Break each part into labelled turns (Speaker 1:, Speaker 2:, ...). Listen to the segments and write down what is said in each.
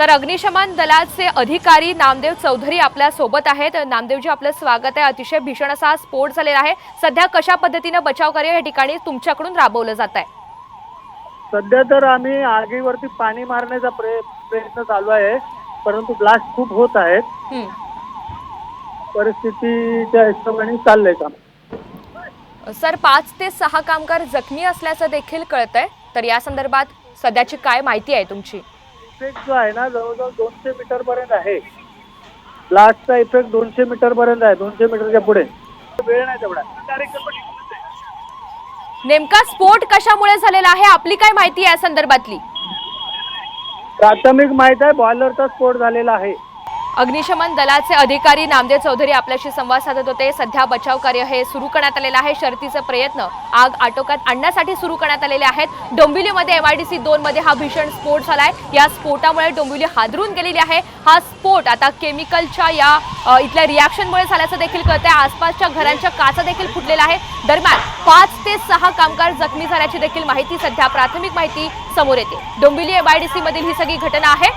Speaker 1: तर अग्निशमन दलाचे अधिकारी नामदेव चौधरी आपल्यासोबत आहेत. नामदेवजी आपलं स्वागत आहे. अतिशय भीषण असा स्फोट झालेला आहे. सध्या कशा पद्धतीनं बचाव कार्य या ठिकाणी तुमच्याकडून राबवलं जात आहे?
Speaker 2: सध्या तर आम्ही आगीवरती पाणी मारण्याचा प्रय प्रयत्न चालू आहे. परंतु ब्लास्ट खूप होत आहेत. परिस्थितीच्या हिशोबाने चाललंय काम.
Speaker 1: सर पाच ते सहा कामगार जखमी असल्याचं देखील कळत आहे तर या संदर्भात सध्याची काय माहिती आहे तुमची?
Speaker 2: इफेक्ट जो आहे ना जवळजवळ दोनशे मीटर पर्यंत आहे. ब्लास्टचा इफेक्ट दोनशे मीटर पर्यंत आहे. दोनशे मीटरच्या पुढे. वेळ नाही तेवढा.
Speaker 1: नेमका स्फोट कशामुळे झालेला आहे? आपली काय माहिती आहे या संदर्भातली?
Speaker 2: प्राथमिक माहीत आहे बॉयलरचा स्फोट झालेला आहे.
Speaker 1: अग्निशमन दलाचे अधिकारी नामदेव चौधरी आपल्याशी संवाद साधत होते. सध्या बचाव कार्य हे सुरू करण्यात आलेलं आहे. शर्तीचे प्रयत्न आग आटोक्यात आणण्यासाठी सुरू करण्यात आलेले आहेत. डोंबिवलीमध्ये एमआयडीसी दोन मध्ये हा भीषण स्फोट झालाय. या स्फोटामुळे डोंबिवली हादरून गेलेली आहे. हा स्फोट आता केमिकलच्या या इथल्या रिॲक्शनमुळे झाल्याचं देखील कळतंय. आसपासच्या घरांच्या काचा देखील फुटलेला आहे. दरम्यान पाच ते सहा कामगार जखमी झाल्याची देखील माहिती सध्या प्राथमिक माहिती समोर येते. डोंबिवली एमआयडीसी मधील ही सगळी घटना आहे.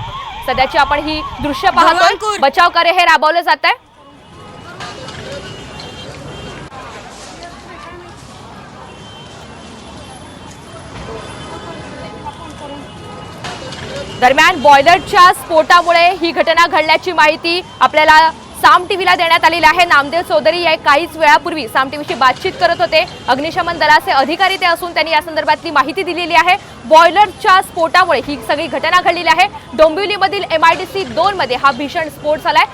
Speaker 1: सध्याची आपण ही दृश्य पाहतोय. बचाव कार्य हे राबवलं जात आहे दरम्यान बॉयलरच्या स्फोटामुळे ही घटना घडल्याची माहिती आपल्याला साम टीव्हीला देण्यात आलेले आहे. नामदेव चौधरी या काहीच वेळापूर्वी साम टीव्हीशी बातचीत करत होते. अग्निशमन दलाचे अधिकारी ते असून त्यांनी या संदर्भातली माहिती दिलेली आहे. बॉयलरच्या स्फोटामुळे ही सगळी घटना घडलेली आहे. डोंबिवलीमधील एम आय डी सी दोनमध्ये हा भीषण स्फोट झालाय.